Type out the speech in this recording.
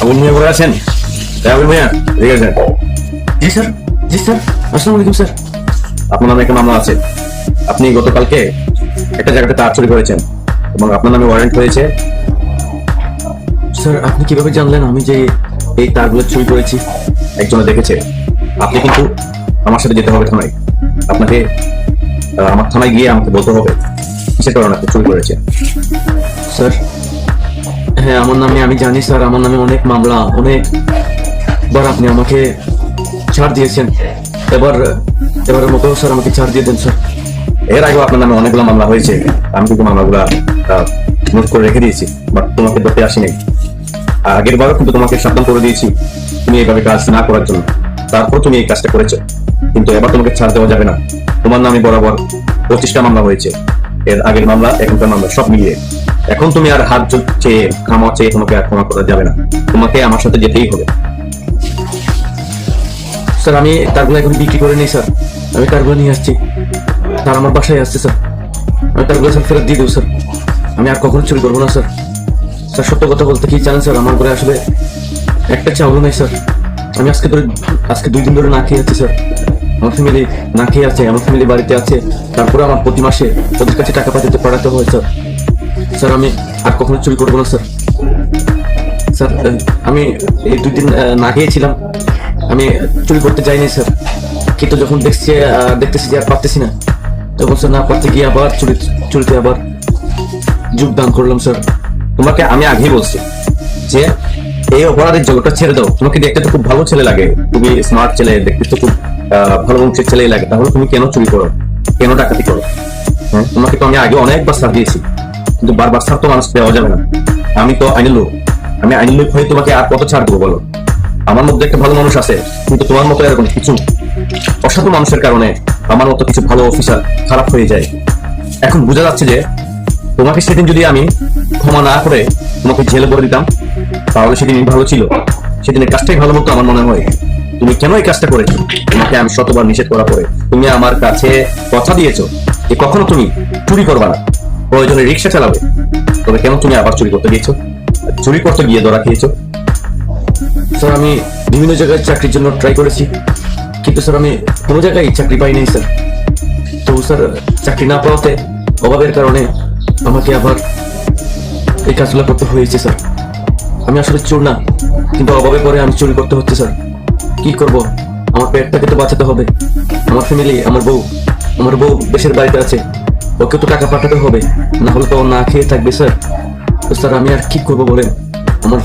আবুল মিয়া বলে আছেন? আবুল মিয়া ঠিক আছে জি স্যার জি স্যার। আসসালামু আলাইকুম স্যার। আপনার নামে একটা মামলা আছে। আপনি গতকালকে একটা জায়গাতে তার চুরি করেছেন এবং আপনার নামে ওয়ারেন্ট হয়েছে। স্যার আপনি কীভাবে জানলেন আমি যে এই তারগুলো চুরি করেছি? একজনে দেখেছে। আপনি কিন্তু আমার সাথে যেতে হবে থানায়। আপনাকে আমার থানায় গিয়ে আমাকে বলতে হবে কিসের কারণে আপনি চুরি করেছেন। স্যার হ্যাঁ আমার নামে আমি জানি স্যার, আমার নামে অনেক মামলা, অনেক বার আপনি আমাকে ছাড় দিয়েছেন। এবার, এবারের মতো স্যার আমাকে ছাড় দিয়ে দেন, স্যার। এর আগেও আপনার নামে অনেকগুলো মামলা হয়েছে। আমি কিন্তু মামলাগুলো নোট করে রেখে দিয়েছি, বাট তোমাকে ধরতে আসিনি। আগের বারও কিন্তু তোমাকে সাবধান করে দিয়েছি, তুমি এইভাবে কাজ না করার জন্য। তারপর তুমি এই কাজটা করেছ। কিন্তু এবার তোমাকে ছাড় দেওয়া যাবে না। তোমার নামে বরাবর পঁচিশটা মামলা হয়েছে। এর আগের মামলা, এখনকার মামলা, সব মিলিয়ে। এখন তুমি আর হাত চেয়ে ক্ষমা চেয়ে তোমাকে আর ক্ষমা করা যাবে না। তোমাকে আমার সাথে যেতেই হবে। স্যার, আমি তারগুলো এখন বিক্রি করে নিই, স্যার। আমি তারগুলো নিয়ে আসছি। তার আমার বাসায় আসছে, স্যার। আমি তারগুলো স্যার ফেরত দিয়ে দেবো, স্যার। আমি আর কখনো চুরি করব না, স্যার। স্যার, সত্য কথা বলতে কি জানেন স্যার? আমার ঘরে আসলে একটা চাউল নেই, স্যার। আমি আজকে ধরে, আজকে দুই দিন ধরে না খেয়ে আছি, স্যার। আমার ফ্যামিলি না খেয়ে আছে, আমার ফ্যামিলি বাড়িতে আছে। তারপরে আমার প্রতি মাসে ওদের কাছে টাকা পাঠাতে পাঠাতে হয়, স্যার। স্যার, আমি আর কখনো চুরি করব না, স্যার। স্যার আমি এই দুই দিন না খেয়েছিলাম। আমি চুরি করতে যাইনি, স্যার। কিন্তু যখন দেখছি দেখতেছি যে আর পারতেছি না, তখন স্যার না পারতে গিয়ে আবার চুরি চুরিতে আবার যোগদান করলাম, স্যার। তোমাকে আমি আগেই বলছি যে এই অপরাধের জগৎটা ছেড়ে দাও। তোমাকে দেখতে তো খুব ভালো ছেলে লাগে। তুমি স্মার্ট ছেলে, দেখতে তো খুব ভালো বংশের ছেলেই লাগে। তাহলে তুমি কেন চুরি করো? কেন ডাকাতি করো? হ্যাঁ? তোমাকে তো আমি আগে অনেকবার ছাড় দিয়েছি। কিন্তু বারবার ছাড় তো মানুষ দেওয়া যাবে না। আমি তো আইনের লোক। আমি আইনের লোক হয়ে তোমাকে আর কত ছাড় দেবো বলো? আমার মধ্যে একটা ভালো মানুষ আছে, কিন্তু তোমার মতো এরকম কিছু অসাধু মানুষের কারণে আমার মতো কিছু ভালো অফিসার খারাপ হয়ে যায়। এখন বোঝা যাচ্ছে যে তোমাকে সেদিন যদি আমি ক্ষমা না করে তোমাকে জেলে ভরে দিতাম, তাহলে সেদিন ভালো ছিল। সেদিনের কাজটাই ভালো মতো আমার মনে হয়। তুমি কেন এই কাজটা করেছ? তোমাকে আমি শতবার নিষেধ করা পরে তুমি আমার কাছে কথা দিয়েছ যে কখনো তুমি চুরি করবা না। প্রয়োজনে রিক্সা চালাবে। তবে কেন তুমি আবার চুরি করতে গিয়েছো? চুরি করতে গিয়ে ধরা খেয়েছো? স্যার, আমি বিভিন্ন জায়গায় চাকরির জন্য ট্রাই করেছি। কিন্তু স্যার, আমি কোনো জায়গায় চাকরি পাই নাই, স্যার। তো স্যার, চাকরি না পাওয়াতে অভাবের কারণে আমাকে আবার এই কাজগুলো করতে হয়েছে, স্যার। আমি আসলে চোর না, কিন্তু অভাবে পরে আমি চুরি করতে হচ্ছে, স্যার। কি করব? আমার পেটটাকে তো বাঁচাতে হবে। আমার ফ্যামিলি আমার বউ আমার বউ দেশের বাড়িতে আছে। ওকে তো টাকা পাঠাতে হবে, না হলে তো ও না খেয়ে থাকবে, স্যার। তো স্যার, আমি আর কি করব বলেন? আমার